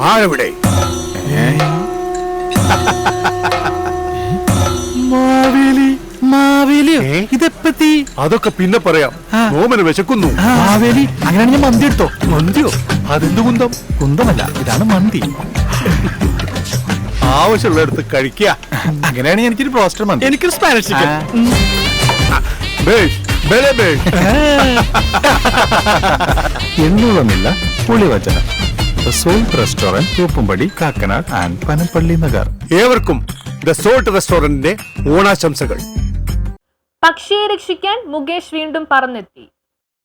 ആരെവിടെ? മാവേലി. മാവേലിയോ? ഏ? ഇതെപ്പത്തി അതൊക്കെ പിന്നെ പറയാം. ആ. ഓമന് വിശക്കുന്നു. മാവേലി അങ്ങനെയാണെങ്കിൽ ഞാൻ മന്തി എടുത്തോ? മന്തിയോ? അതെന്ത് കുന്തം? കുന്തമല്ല ഇതാണ് മന്തി. ആവശ്യമുള്ളടത്ത് കഴിക്കുക അങ്ങനെയാണെങ്കിൽ എനിക്കൊരു പ്രോസ്റ്റർ മന്തി. എനിക്കൊരു Spanish chicken. ബേഷ്, salt restaurant Thuppumpady Kakkanad and Panampilly Nagar ഏവർക്കും ദ സോൾട്ട് റെസ്റ്റോറന്റിന്റെ ഓണാശംസകൾ. പക്ഷിയെ രക്ഷിക്കാൻ മുകേഷ് വീണ്ടും പറന്നെത്തി.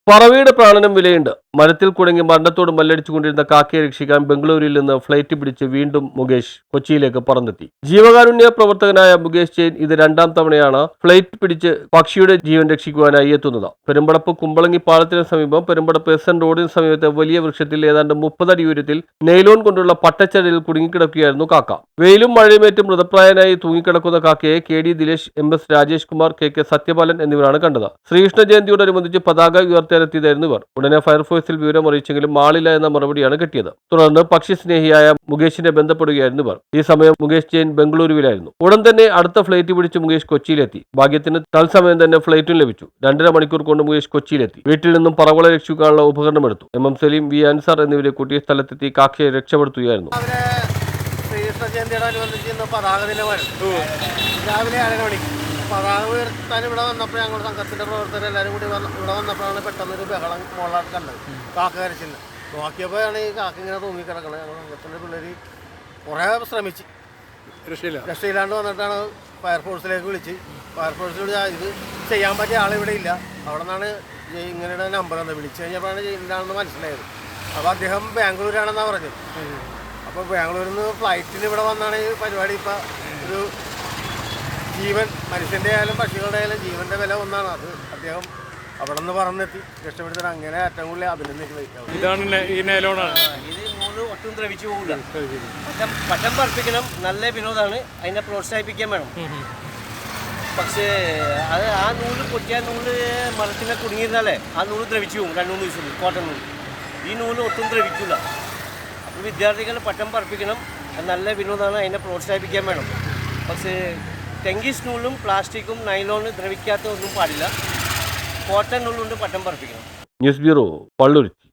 പറവയുടെ പ്രാണനം വിലയുണ്ട്. മരത്തിൽ കുടുങ്ങി മരണത്തോട് മല്ലടിച്ചുകൊണ്ടിരുന്ന കാക്കയെ രക്ഷിക്കാൻ ബംഗളൂരിൽ നിന്ന് ഫ്ലൈറ്റ് പിടിച്ച് വീണ്ടും മുകേഷ് കൊച്ചിയിലേക്ക് പറന്നെത്തി. ജീവകാരുണ്യ പ്രവർത്തകനായ മുകേഷ് ജെയിൻ ഇത് രണ്ടാം തവണയാണ് ഫ്ലൈറ്റ് പിടിച്ച് പക്ഷിയുടെ ജീവൻ രക്ഷിക്കുവാനായി എത്തുന്നത്. പെരുമ്പടപ്പ് കുമ്പളങ്ങി പാലത്തിന് സമീപം പെരുമ്പടപ്പ് എസ് എൻ റോഡിന് സമീപത്തെ വലിയ വൃക്ഷത്തിൽ ഏതാണ്ട് മുപ്പതടി ഉയരത്തിൽ നെയ്ലോൺ കൊണ്ടുള്ള പട്ടച്ചരയിൽ കുടുങ്ങിക്കിടക്കുകയായിരുന്നു കാക്ക. വെയിലും മഴയുമേറ്റ് മൃതപ്രായനായി തൂങ്ങിക്കിടക്കുന്ന കാക്കയെ K D Dilesh M S Rajesh Kumar K K Sathyapalan എന്നിവരാണ് കണ്ടത്. ശ്രീകൃഷ്ണ ജയന്തിയോടനുബന്ധിച്ച് പതാക ഉയർത്താനെത്തിയതായിരുന്നു ഇവർ. ഉടനെ ഫയർഫോഴ്സിൽ വിവരം അറിയിച്ചെങ്കിലും ആളില്ല എന്ന മറുപടിയാണ് കിട്ടിയത്. തുടർന്ന് പക്ഷി സ്നേഹിയായ മുകേഷിനെ ബന്ധപ്പെടുകയായിരുന്നു ഇവർ. ഈ സമയം മുകേഷ് ജെയിൻ ബംഗളൂരുവിലായിരുന്നു. ഉടൻ തന്നെ അടുത്ത ഫ്ലൈറ്റ് പിടിച്ച് മുകേഷ് കൊച്ചിയിലെത്തി. ഭാഗ്യത്തിന് തത്സമയം തന്നെ ഫ്ലൈറ്റും ലഭിച്ചു. രണ്ടര മണിക്കൂർ കൊണ്ട് മുകേഷ് കൊച്ചിയിലെത്തി. വീട്ടിൽ നിന്നും പറവളെ രക്ഷിക്കാനുള്ള ഉപകരണം എടുത്തു M. M. Saleem V. Ansar എന്നിവരെ കൂട്ടിയ സ്ഥലത്തെത്തി കാക്കയെ രക്ഷപ്പെടുത്തുകയായിരുന്നു. രാവിലെ പതാക ദിനമായിരുന്നു രാവിലെ മണിക്ക് പതാക ഉയർത്താൻ ഇവിടെ വന്നപ്പോൾ ഞങ്ങൾ സംഘത്തിന്റെ പ്രവർത്തകർ എല്ലാവരും കൂടി വന്ന് ഇവിടെ വന്നപ്പോഴാണ് പെട്ടെന്ന് ഒരു ബഹളം മോളായിട്ട് കണ്ടത്. കാക്ക കരച്ചിന് നോക്കിയപ്പോഴാണ് ഈ കാക്ക ഇങ്ങനെ തൂങ്ങിക്കിടക്കണത്. ഞങ്ങൾ സംഘത്തിന്റെ പിള്ളേർ കുറേ ശ്രമിച്ച്. രക്ഷയില്ല. രക്ഷയില്ലാണ്ട് വന്നിട്ടാണ് ഫയർഫോഴ്സിലേക്ക് വിളിച്ച്. ഫയർഫോഴ്സിൽ ഇത് ചെയ്യാൻ പറ്റിയ ആളിവിടെ ഇല്ല. അവിടെ നിന്നാണ് ഇങ്ങനെയുടെ നമ്പർ തന്നെ വിളിച്ചു കഴിഞ്ഞപ്പോഴാണ് ജയിലിലാണെന്ന് മനസ്സിലായത്. അപ്പോൾ അദ്ദേഹം ബാംഗ്ലൂരാണെന്നാണ് പറഞ്ഞത്. അപ്പോൾ ബാംഗ്ലൂരിൽ നിന്ന് ഫ്ലൈറ്റിന് ഇവിടെ വന്നാണ് ഈ പരിപാടി ഇപ്പോൾ ഒരു ജീവൻ മനുഷ്യന്റെ ആയാലും പക്ഷികളുടെ ആയാലും ജീവന്റെ വില ഒന്നാണ്. അത് അദ്ദേഹം അവിടെ നിന്ന് പറന്നെത്തി. രക്ഷപ്പെടുത്തി അങ്ങനെ ഏറ്റവും കൂടുതൽ അഭിനന്ദിക്കുന്നത് ഇതാണ് ഈ നേലോണാണ് ഇത് മൂന്ന് ഒട്ടും ദ്രവിച്ചു പോകില്ല പട്ടം പട്ടം പറപ്പിക്കണം നല്ല വിനോദമാണ്. അതിനെ പ്രോത്സാഹിപ്പിക്കാൻ വേണം. പക്ഷേ അത് ആ നൂൽ പൊട്ടിയ നൂൽ മരത്തിനെ കുടുങ്ങിയിരുന്നാലേ ആ നൂൽ ദ്രവിച്ചു പോകും രണ്ട് മൂന്ന് ദിവസം കോട്ടൺ നൂൽ. ഈ നൂൽ ഒട്ടും ദ്രവിക്കില്ല അപ്പോൾ വിദ്യാർത്ഥികൾ പട്ടം പറപ്പിക്കണം. നല്ല വിനോദമാണ്. അതിനെ പ്രോത്സാഹിപ്പിക്കാൻ വേണം. പക്ഷേ ടെങ്കീസ് സ്റ്റൂളും പ്ലാസ്റ്റിക്കും നൈലോണും ദ്രവിക്കാത്ത ഒന്നും പാടില്ല. കോട്ടൺ ഉള്ളുകൊണ്ട് പട്ടം പറപ്പിക്കണം. News bureau Palluruthy.